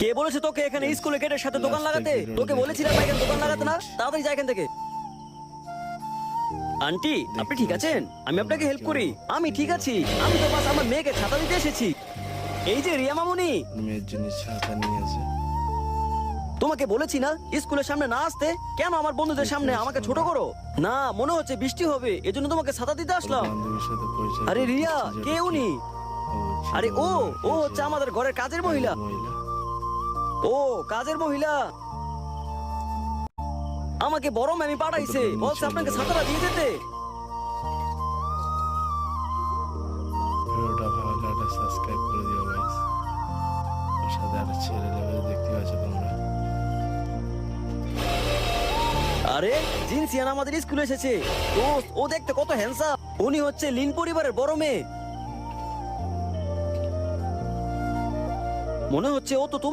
কে বলেছে তোকে এখানে স্কুলে গেটের সাথে দোকান লাগাতে? তোকে বলেছিলাম না এখানে দোকান লাগাতে না তাড়াতাড়ি যা এখান থেকে। আন্টি আপনি ঠিক আছেন? আমি আপনাকে হেল্প করি। আমি ঠিক আছি। আমি তো বাস আমার মেয়েকে ছাতা দিতে এসেছি। এই যে রিয়া মামুনি। মেয়ের জন্য ছাতা নিয়েছে তোমাকে বলেছি না স্কুলের সামনে না আসতে? কেন আমার বন্ধুদের সামনে আমাকে ছোট করো? না মনে হচ্ছে বৃষ্টি হবে এজন্য তোমাকে ছাতা দিতে আসলাম। আরে রিয়া কে উনি? আরে ও ও হচ্ছে আমাদের ঘরের কাজের মহিলা। ও কাজের মহিলা। আমাকে বড় ম্যামি পাঠাইছে। বলছে আপনাকে ছাতাটা দিয়ে যেতে। ভিডিওটা ভালো লাগলে সাবস্ক্রাইব করে দিও গাইস ওর সাথে একটা ছেলে লেগে দেখতে পাচ্ছ তোমরা। আরে জিনসিয়ান আমাদের স্কুলে এসেছে। দোস্ত ও দেখতে কত হ্যান্ডসাম উনি হচ্ছে লিন পরিবারের বড় মেয়ে। মনে হচ্ছে ও তো তোমার